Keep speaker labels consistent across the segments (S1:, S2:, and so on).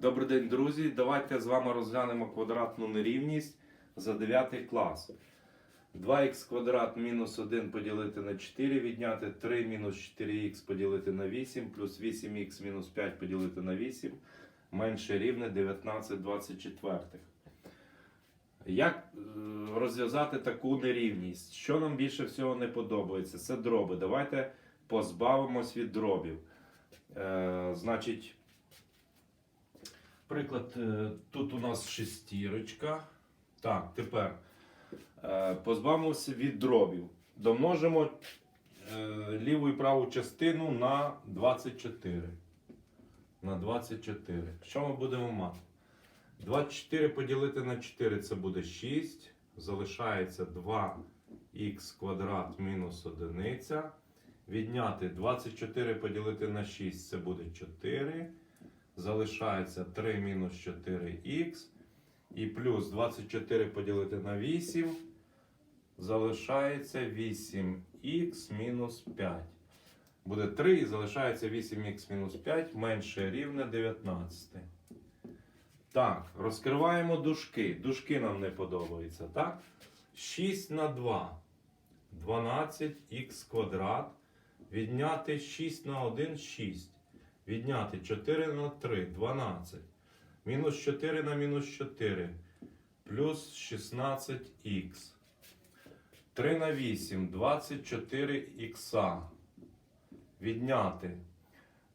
S1: Добрий день, друзі. Давайте з вами розглянемо квадратну нерівність за 9 клас. 2х квадрат мінус 1 поділити на 4, відняти 3 мінус 4х поділити на 8, плюс 8х мінус 5 поділити на 8, менше рівне 19 24. Як е, розв'язати таку нерівність? Що нам більше всього не подобається? Це дроби. Давайте позбавимось від дробів. Е, значить, Приклад, е, тут у нас шестірочка. Так, тепер е, позбавимося від дробів. Домножимо е, ліву і праву частину на 24. На 24. Що ми будемо мати? 24 поділити на 4 це буде 6. Залишається 2х квадрат мінус 1. Відняти 24 поділити на 6 це буде 4 залишається 3 мінус 4х. І плюс 24 поділити на 8. Залишається 8х мінус 5. Буде 3 і залишається 8х мінус 5 менше рівне 19. Так, розкриваємо дужки. Дужки нам не подобаються. Так? 6 на 2. 12х квадрат. Відняти 6 на 1 6. Відняти 4 на 3 12. Мінус 4 на мінус 4. Плюс 16х. 3 на 8 24х. Відняти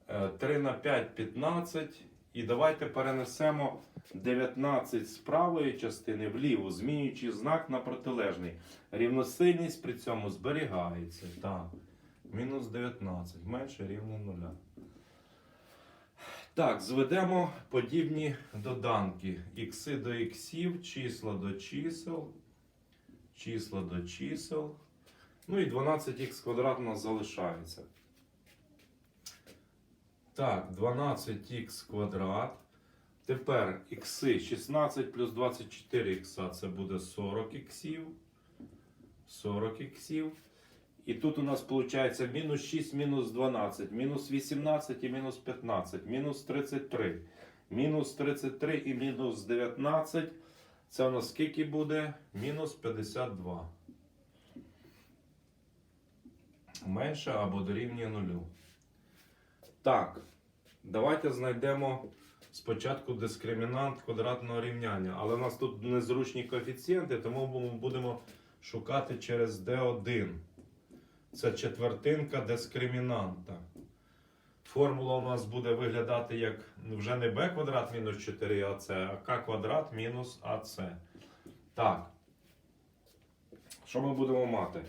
S1: е, 3 на 5 15. І давайте перенесемо 19 з правої частини вліву, змінюючи знак на протилежний. Рівносильність при цьому зберігається. Так. Мінус 19 менше рівне 0. Так, зведемо подібні доданки. Ікси до іксів, числа до чисел, числа до чисел. Ну і 12х квадрат у нас залишається. Так, 12х квадрат. Тепер ікси 16 плюс 24 ікса це буде 40 іксів. 40 іксів. І тут у нас виходить мінус 6, мінус 12, мінус 18 і мінус 15, мінус 33. Мінус 33 і мінус 19. Це у нас скільки буде? Мінус 52. Менше або дорівнює нулю. Так, давайте знайдемо спочатку дискримінант квадратного рівняння. Але у нас тут незручні коефіцієнти, тому ми будемо шукати через D1. Це четвертинка дискримінанта. Формула у нас буде виглядати як ну, вже не b квадрат мінус 4ac, а k квадрат мінус ac. Так. Що ми будемо мати?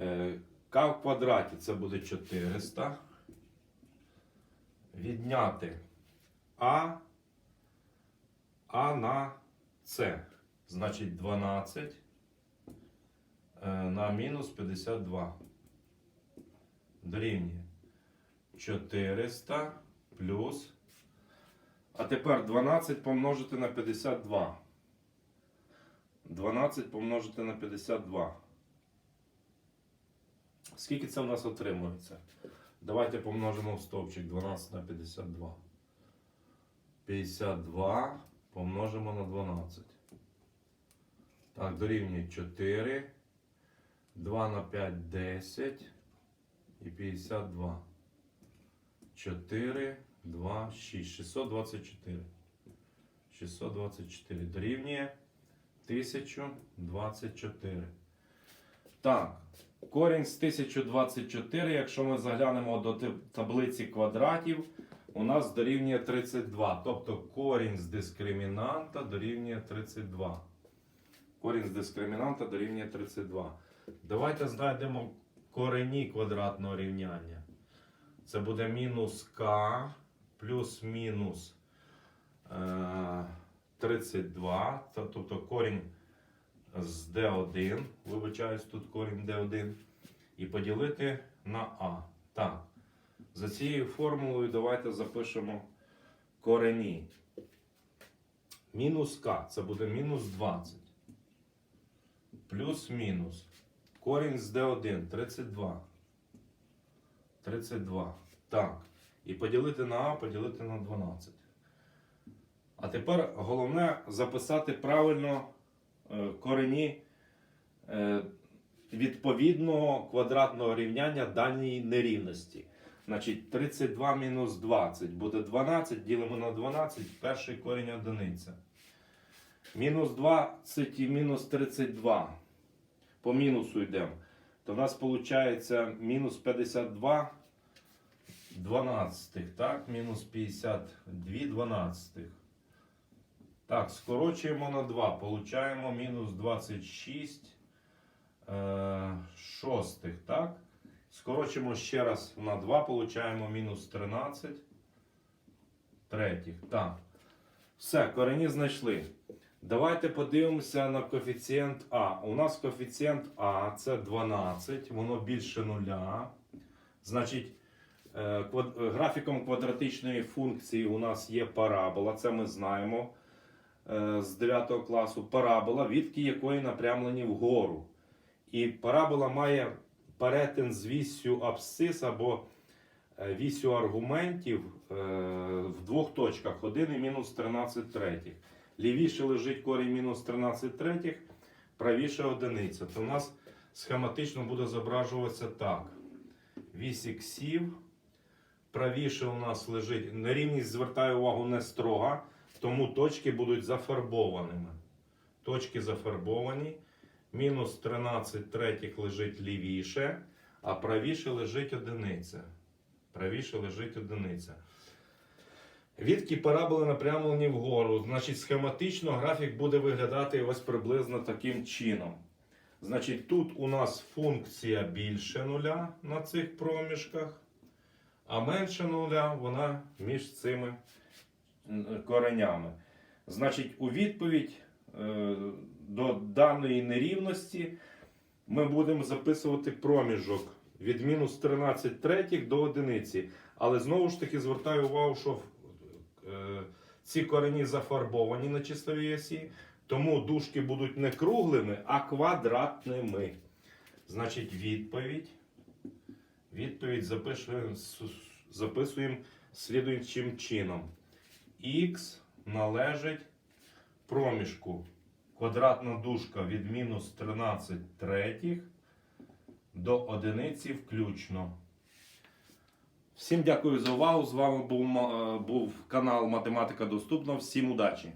S1: Е, К в квадраті це буде 400. Відняти А. А на С. Значить 12 е, на мінус 52. Дорівнює 400 плюс. А тепер 12 помножити на 52. 12 помножити на 52. Скільки це в нас отримується? Давайте помножимо в стовпчик 12 на 52. 52 помножимо на 12. Так, дорівнює 4. 2 на 5 10 і 52. 4, 2, 6. 624. 624 дорівнює 1024. Так, корінь з 1024, якщо ми заглянемо до таблиці квадратів, у нас дорівнює 32. Тобто корінь з дискримінанта дорівнює 32. Корінь з дискримінанта дорівнює 32. Давайте знайдемо корені квадратного рівняння. Це буде мінус k плюс мінус е, 32. Тобто корінь з d1. Вибачаюсь, тут корінь d1. І поділити на a. Так. За цією формулою давайте запишемо корені. Мінус k це буде мінус 20. Плюс-мінус. Корінь з d1 32. 32. Так. І поділити на А, поділити на 12. А тепер головне записати правильно е, корені е, відповідного квадратного рівняння даної нерівності. Значить, 32 мінус 20 буде 12, ділимо на 12, перший корінь одиниця. Мінус 20 і мінус 32. По мінусу йдемо. То в нас виходить мінус 52 12, так? Мінус 52 12. Так, скорочуємо на 2. Получаємо мінус 26 е, шостих, так? Скорочимо ще раз на 2, получаємо мінус 13 третіх. Так. Все, корені знайшли. Давайте подивимося на коефіцієнт А. У нас коефіцієнт А це 12, воно більше нуля. Значить, е, графіком квадратичної функції у нас є парабола, це ми знаємо е, з 9 класу. Парабола, відки якої напрямлені вгору. І парабола має перетин з вісю абсцис або е, вісю аргументів в двох точках 1 і мінус 13 третіх. Лівіше лежить корінь мінус 13 третіх, правіше одиниця. То у нас схематично буде зображуватися так. Вісь іксів. Правіше у нас лежить. Нерівність звертає увагу не строга, тому точки будуть зафарбованими. Точки зафарбовані. Мінус 13 третіх лежить лівіше, а правіше лежить одиниця. Правіше лежить одиниця. Відки параболи напрямлені вгору. Значить, схематично графік буде виглядати ось приблизно таким чином. Значить, тут у нас функція більше нуля на цих проміжках, а менше нуля вона між цими коренями. Значить, у відповідь е, до даної нерівності ми будемо записувати проміжок від мінус 13 третіх до одиниці. Але знову ж таки звертаю увагу, що ці корені зафарбовані на числовій осі, тому дужки будуть не круглими, а квадратними. Значить, відповідь. Відповідь запишуємо, с- записуємо слідуючим чином. Х належить проміжку квадратна дужка від мінус 13 третіх до одиниці включно. Всім дякую за увагу. З вами був, е, був канал Математика Доступна. Всім удачі!